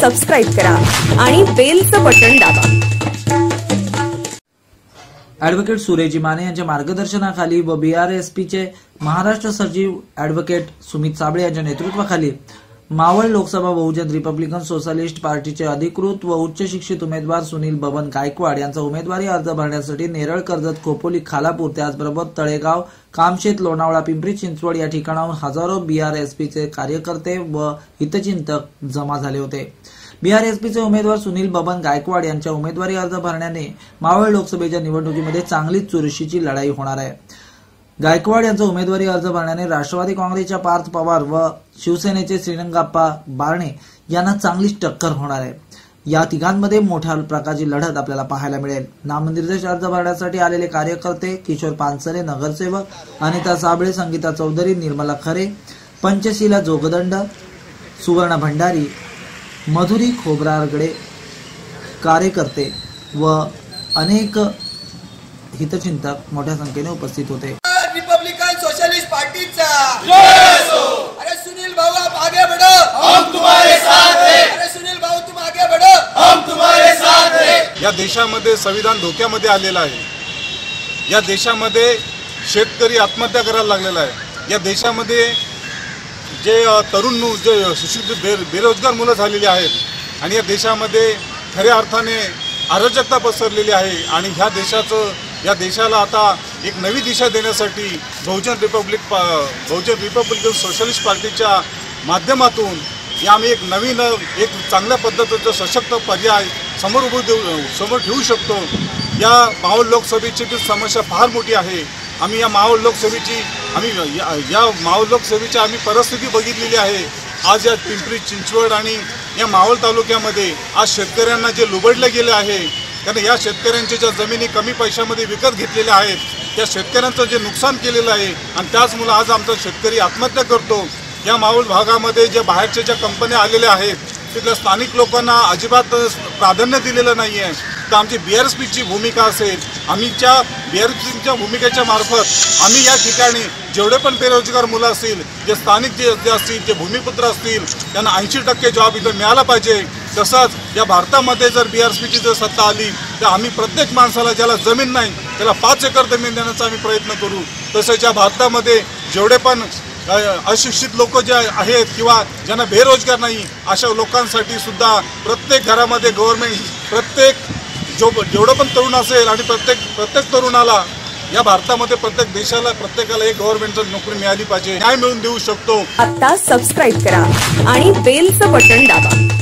Subscribe करा आणि बेलचं बटन दाबा. ॲडव्होकेट सुरेजी माने यांच्या मार्गदर्शनाखाली व बीआरएसपीचे महाराष्ट्र सचिव ॲडव्होकेट सुमित साबळे यांच्या नेतृत्वाखाली मावळ लोकसभा बहुजन रिपब्लिकन सोशलिस्ट पार्टीचे अधिकृत व उच्च शिक्षित उमेदवार सुनील बबन गायकवाड यांचा उमेदवारी अर्ज भरण्यासाठी नेरळ कर्जत खोपोली खालापूर त्याचबरोबर तळेगाव कामशेत लोणावळा पिंपरी चिंचवड या ठिकाणाहून हजारो बीआरएसपीचे कार्यकर्ते व हितचिंतक जमा झाले होते. बीआरएसपीचे उमेदवार सुनील बबन गायकवाड यांच्या उमेदवारी अर्ज भरण्याने मावळ लोकसभेच्या निवडणुकीमध्ये चांगलीच चुरशीची लढाई होणार आहे. गायकवाड यांचा उमेदवारी अर्ज भरण्याने राष्ट्रवादी काँग्रेसच्या पार्थ पवार व शिवसेनेचे श्रीरंगाप्पा बारणे यांना चांगलीच टक्कर होणार आहे. या तिघांमध्ये मोठ्या प्रकारची लढत आपल्याला पाहायला मिळेल. नामनिर्देश अर्ज भरण्यासाठी आलेले कार्यकर्ते किशोर पानसरे नगरसेवक अनिता साबळे संगीता चौधरी निर्मला खरे पंचशीला जोगदंड सुवर्ण भंडारी मधुरी खोबरागडे कार्यकर्ते व अनेक हितचिंतक मोठ्या संख्येने उपस्थित होते. रिपब्लिकन सोशलिस्ट पार्टीचा. अरे सुनील भाऊ आप आगे बढ़ो. हम तुम्हारे साथ हैं. अरे सुनील भाऊ तुम आगे बढ़ो. हम तुम्हारे साथ हैं. या देशामध्ये संविधान धोक्यामध्ये आलेलं आहे. या देशामध्ये शेतकरी आत्महत्या करायला लागलेला आहे. या देशामध्ये जे तरुण जे सुशिक्षित बे बेरोजगार मुलं झालेली आहेत आणि या देशामध्ये खऱ्या अर्थाने अराजकता पसरलेली आहे आणि ह्या देशाचं या देशाला आता एक नवी दिशा देण्यासाठी बहुजन रिपब्लिक पा बहुजन रिपब्लिकन सोशलिस्ट पार्टीच्या माध्यमातून या आम्ही एक नवीन एक चांगल्या पद्धतीचं सशक्त पर्याय समोर उभं देऊ समोर ठेवू शकतो. या मावळ लोकसभेची जी समस्या फार मोठी आहे. आम्ही या मावळ लोकसभेची आम्ही या या मावळ लोकसभेची आम्ही परिस्थिती बघितलेली आहे. आज या पिंपरी चिंचवड आणि या मावळ तालुक्यामध्ये आज शेतकऱ्यांना जे लुबडलं गेलं आहे कारण या शेतकऱ्यांच्या ज्या जमिनी कमी पैशामध्ये विकत घेतलेल्या आहेत त्या शेतकऱ्यांचं जे नुकसान केलेलं आहे आणि त्याचमुळं आज आमचा शेतकरी आत्महत्या करतो या माऊल भागामध्ये ज्या बाहेरच्या ज्या कंपन्या आलेल्या आहेत तिथल्या स्थानिक लोकांना अजिबात प्राधान्य दिलेलं नाही आहे. तर आमची बी आर पीची भूमिका असेल आम्हीच्या बी आर पीच्या भूमिकेच्या मार्फत आम्ही या ठिकाणी जेवढे पण बेरोजगार मुलं असतील जे स्थानिक जे असतील जे भूमिपुत्र असतील त्यांना ऐंशी टक्के जॉब इथं मिळाला पाहिजे. तसंच या भारतामध्ये जर बी आर पीची जर सत्ता आली तर आम्ही प्रत्येक माणसाला ज्याला जमीन नाही त्याला पाच एकर जमीन देण्याचा आम्ही प्रयत्न करू. तसंच या भारतामध्ये जेवढे पण अशिक्षित लोक जे आहेत किंवा ज्यांना बेरोजगार नाही अशा लोकांसाठी सुद्धा प्रत्येक घरामध्ये गव्हर्नमेंट प्रत्येक जो जेवढं पण तरुण असेल आणि प्रत्येक प्रत्येक तरुणाला या भारतामध्ये प्रत्येक देशाला प्रत्येकाला एक गव्हर्नमेंटची नोकरी मिळाली पाहिजे न्याय मिळून देऊ शकतो. आता सबस्क्राईब करा आणि बेलचं बटन दाबा.